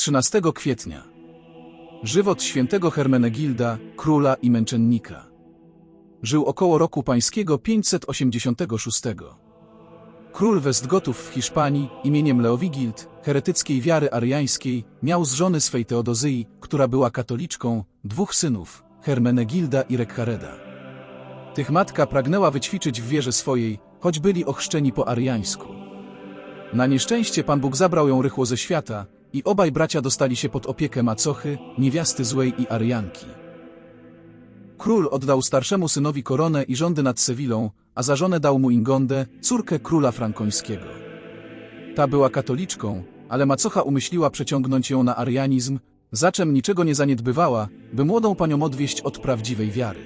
13 kwietnia. Żywot świętego Hermenegilda, króla i męczennika. Żył około roku pańskiego 586. Król Westgotów w Hiszpanii imieniem Leowigild, heretyckiej wiary ariańskiej, miał z żony swej Teodozyi, która była katoliczką, dwóch synów, Hermenegilda i Rekhareda. Tych matka pragnęła wyćwiczyć w wierze swojej, choć byli ochrzczeni po ariańsku. Na nieszczęście Pan Bóg zabrał ją rychło ze świata i obaj bracia dostali się pod opiekę macochy, niewiasty złej i Arianki. Król oddał starszemu synowi koronę i rządy nad Sewilą, a za żonę dał mu Ingondę, córkę króla frankońskiego. Ta była katoliczką, ale macocha umyśliła przeciągnąć ją na arianizm, za czym niczego nie zaniedbywała, by młodą panią odwieść od prawdziwej wiary.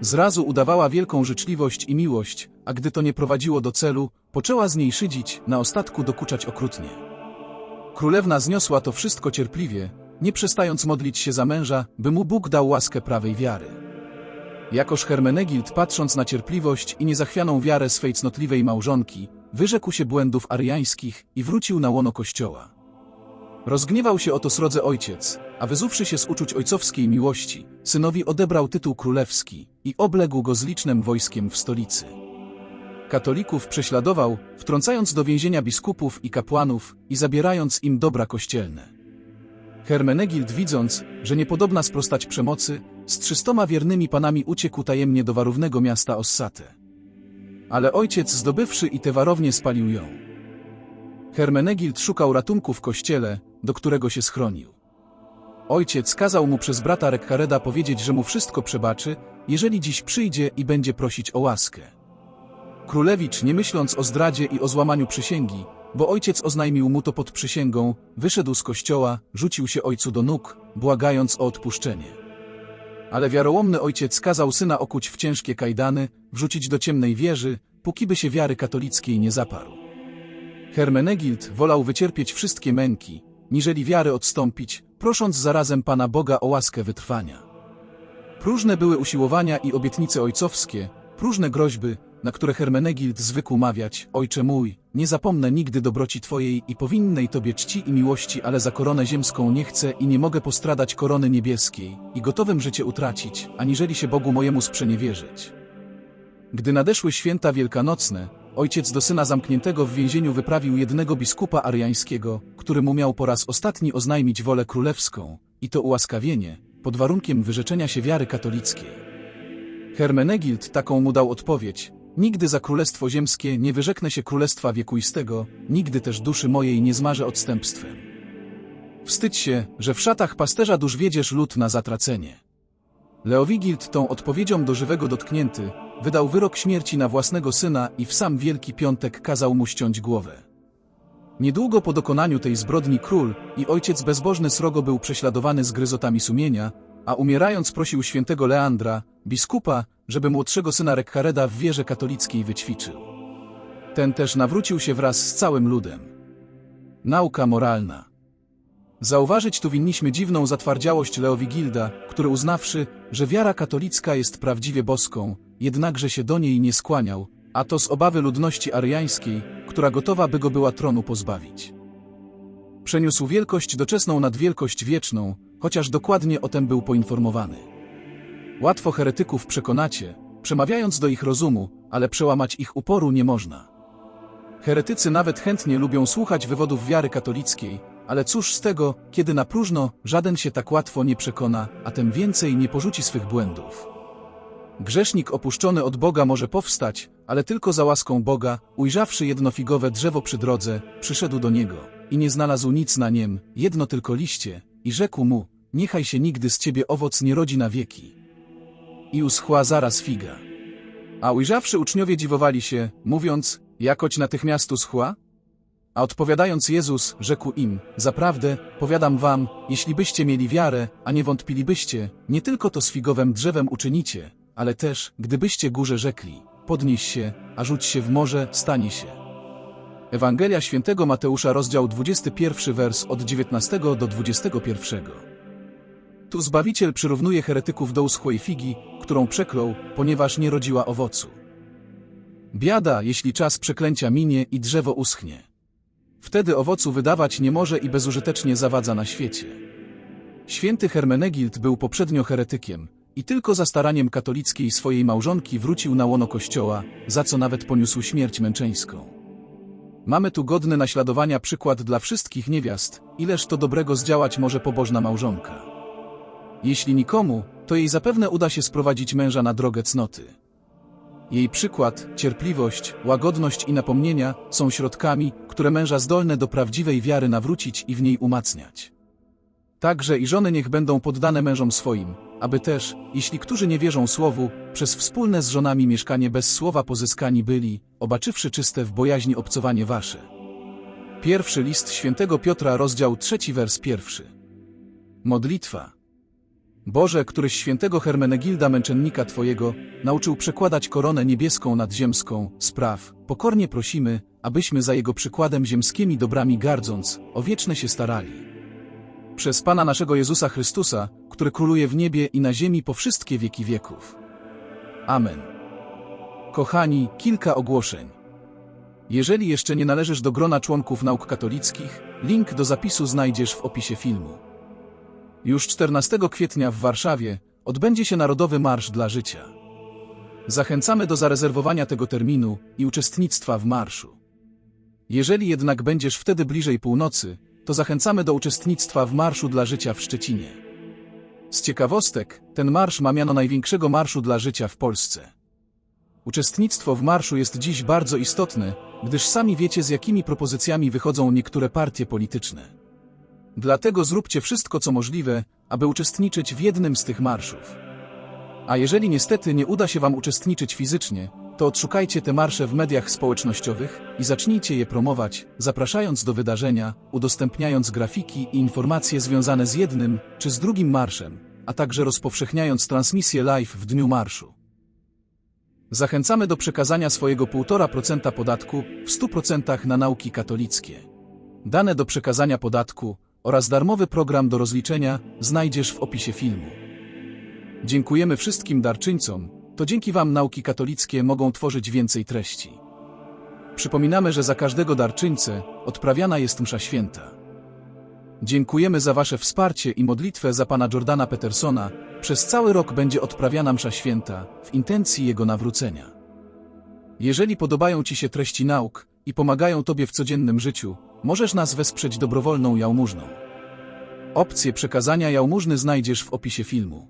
Zrazu udawała wielką życzliwość i miłość, a gdy to nie prowadziło do celu, poczęła z niej szydzić, na ostatku dokuczać okrutnie. Królewna zniosła to wszystko cierpliwie, nie przestając modlić się za męża, by mu Bóg dał łaskę prawej wiary. Jakoż Hermenegild, patrząc na cierpliwość i niezachwianą wiarę swej cnotliwej małżonki, wyrzekł się błędów ariańskich i wrócił na łono kościoła. Rozgniewał się oto srodze ojciec, a wyzuwszy się z uczuć ojcowskiej miłości, synowi odebrał tytuł królewski i obległ go z licznym wojskiem w stolicy. Katolików prześladował, wtrącając do więzienia biskupów i kapłanów i zabierając im dobra kościelne. Hermenegild widząc, że niepodobna sprostać przemocy, z trzystoma wiernymi panami uciekł tajemnie do warównego miasta Ossate. Ale ojciec zdobywszy i tę warownię spalił ją. Hermenegild szukał ratunku w kościele, do którego się schronił. Ojciec kazał mu przez brata Rekhareda powiedzieć, że mu wszystko przebaczy, jeżeli dziś przyjdzie i będzie prosić o łaskę. Królewicz, nie myśląc o zdradzie i o złamaniu przysięgi, bo ojciec oznajmił mu to pod przysięgą, wyszedł z kościoła, rzucił się ojcu do nóg, błagając o odpuszczenie. Ale wiarołomny ojciec kazał syna okuć w ciężkie kajdany, wrzucić do ciemnej wieży, póki by się wiary katolickiej nie zaparł. Hermenegild wolał wycierpieć wszystkie męki, niżeli wiary odstąpić, prosząc zarazem Pana Boga o łaskę wytrwania. Próżne były usiłowania i obietnice ojcowskie, próżne groźby, na które Hermenegild zwykł mawiać, Ojcze mój, nie zapomnę nigdy dobroci Twojej i powinnej Tobie czci i miłości, ale za koronę ziemską nie chcę i nie mogę postradać korony niebieskiej i gotowym życie utracić, aniżeli się Bogu mojemu sprzeniewierzyć. Gdy nadeszły święta wielkanocne, ojciec do syna zamkniętego w więzieniu wyprawił jednego biskupa ariańskiego, który mu miał po raz ostatni oznajmić wolę królewską, i to ułaskawienie, pod warunkiem wyrzeczenia się wiary katolickiej. Hermenegild taką mu dał odpowiedź, Nigdy za królestwo ziemskie nie wyrzeknę się królestwa wiekuistego, nigdy też duszy mojej nie zmarzę odstępstwem. Wstydź się, że w szatach pasterza dusz wiedziesz lud na zatracenie. Leowigild tą odpowiedzią do żywego dotknięty, wydał wyrok śmierci na własnego syna i w sam Wielki Piątek kazał mu ściąć głowę. Niedługo po dokonaniu tej zbrodni król i ojciec bezbożny srogo był prześladowany z gryzotami sumienia, a umierając prosił świętego Leandra, biskupa, żeby młodszego syna Rekhareda w wierze katolickiej wyćwiczył. Ten też nawrócił się wraz z całym ludem. Nauka moralna. Zauważyć tu winniśmy dziwną zatwardziałość Leowigilda, który uznawszy, że wiara katolicka jest prawdziwie boską, jednakże się do niej nie skłaniał, a to z obawy ludności ariańskiej, która gotowa by go była tronu pozbawić. Przeniósł wielkość doczesną nad wielkość wieczną, chociaż dokładnie o tym był poinformowany. Łatwo heretyków przekonacie, przemawiając do ich rozumu, ale przełamać ich uporu nie można. Heretycy nawet chętnie lubią słuchać wywodów wiary katolickiej, ale cóż z tego, kiedy na próżno żaden się tak łatwo nie przekona, a tym więcej nie porzuci swych błędów. Grzesznik opuszczony od Boga może powstać, ale tylko za łaską Boga, ujrzawszy jedno figowe drzewo przy drodze, przyszedł do niego i nie znalazł nic na niem, jedno tylko liście, i rzekł mu, niechaj się nigdy z ciebie owoc nie rodzi na wieki. I uschła zaraz figa. A ujrzawszy uczniowie dziwowali się, mówiąc, jakoć natychmiast uschła? A odpowiadając Jezus, rzekł im, zaprawdę, powiadam wam, jeśli byście mieli wiarę, a nie wątpilibyście, nie tylko to z figowym drzewem uczynicie, ale też, gdybyście górze rzekli, podnieś się, a rzuć się w morze, stanie się. Ewangelia świętego Mateusza, rozdział 21, wers od 19 do 21. Tu Zbawiciel przyrównuje heretyków do uschłej figi, którą przeklął, ponieważ nie rodziła owocu. Biada, jeśli czas przeklęcia minie i drzewo uschnie. Wtedy owocu wydawać nie może i bezużytecznie zawadza na świecie. Święty Hermenegild był poprzednio heretykiem i tylko za staraniem katolickiej swojej małżonki wrócił na łono kościoła, za co nawet poniósł śmierć męczeńską. Mamy tu godny naśladowania przykład dla wszystkich niewiast, ileż to dobrego zdziałać może pobożna małżonka. Jeśli nikomu, to jej zapewne uda się sprowadzić męża na drogę cnoty. Jej przykład, cierpliwość, łagodność i napomnienia są środkami, które męża zdolne do prawdziwej wiary nawrócić i w niej umacniać. Także i żony niech będą poddane mężom swoim, aby też, jeśli którzy nie wierzą słowu, przez wspólne z żonami mieszkanie bez słowa pozyskani byli, obaczywszy czyste w bojaźni obcowanie wasze. Pierwszy list świętego Piotra, rozdział trzeci, wers pierwszy. Modlitwa. Boże, któryś świętego Hermenegilda męczennika Twojego nauczył przekładać koronę niebieską nad ziemską, spraw, pokornie prosimy, abyśmy za jego przykładem ziemskimi dobrami gardząc, o wieczne się starali. Przez Pana naszego Jezusa Chrystusa, który króluje w niebie i na ziemi po wszystkie wieki wieków. Amen. Kochani, kilka ogłoszeń. Jeżeli jeszcze nie należysz do grona członków nauk katolickich, link do zapisu znajdziesz w opisie filmu. Już 14 kwietnia w Warszawie odbędzie się Narodowy Marsz dla Życia. Zachęcamy do zarezerwowania tego terminu i uczestnictwa w marszu. Jeżeli jednak będziesz wtedy bliżej północy, to zachęcamy do uczestnictwa w Marszu dla Życia w Szczecinie. Z ciekawostek, ten marsz ma miano największego marszu dla życia w Polsce. Uczestnictwo w marszu jest dziś bardzo istotne, gdyż sami wiecie z jakimi propozycjami wychodzą niektóre partie polityczne. Dlatego zróbcie wszystko co możliwe, aby uczestniczyć w jednym z tych marszów. A jeżeli niestety nie uda się Wam uczestniczyć fizycznie, to odszukajcie te marsze w mediach społecznościowych i zacznijcie je promować, zapraszając do wydarzenia, udostępniając grafiki i informacje związane z jednym czy z drugim marszem, a także rozpowszechniając transmisję live w dniu marszu. Zachęcamy do przekazania swojego 1,5% podatku w 100% na nauki katolickie. Dane do przekazania podatku oraz darmowy program do rozliczenia znajdziesz w opisie filmu. Dziękujemy wszystkim darczyńcom, to dzięki Wam nauki katolickie mogą tworzyć więcej treści. Przypominamy, że za każdego darczyńcę odprawiana jest msza święta. Dziękujemy za Wasze wsparcie i modlitwę za Pana Jordana Petersona. Przez cały rok będzie odprawiana msza święta w intencji jego nawrócenia. Jeżeli podobają Ci się treści nauk i pomagają Tobie w codziennym życiu, możesz nas wesprzeć dobrowolną jałmużną. Opcję przekazania jałmużny znajdziesz w opisie filmu.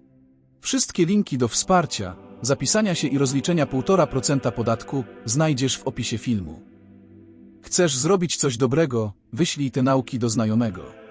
Wszystkie linki do wsparcia, zapisania się i rozliczenia 1,5% podatku znajdziesz w opisie filmu. Chcesz zrobić coś dobrego? Wyślij te nauki do znajomego.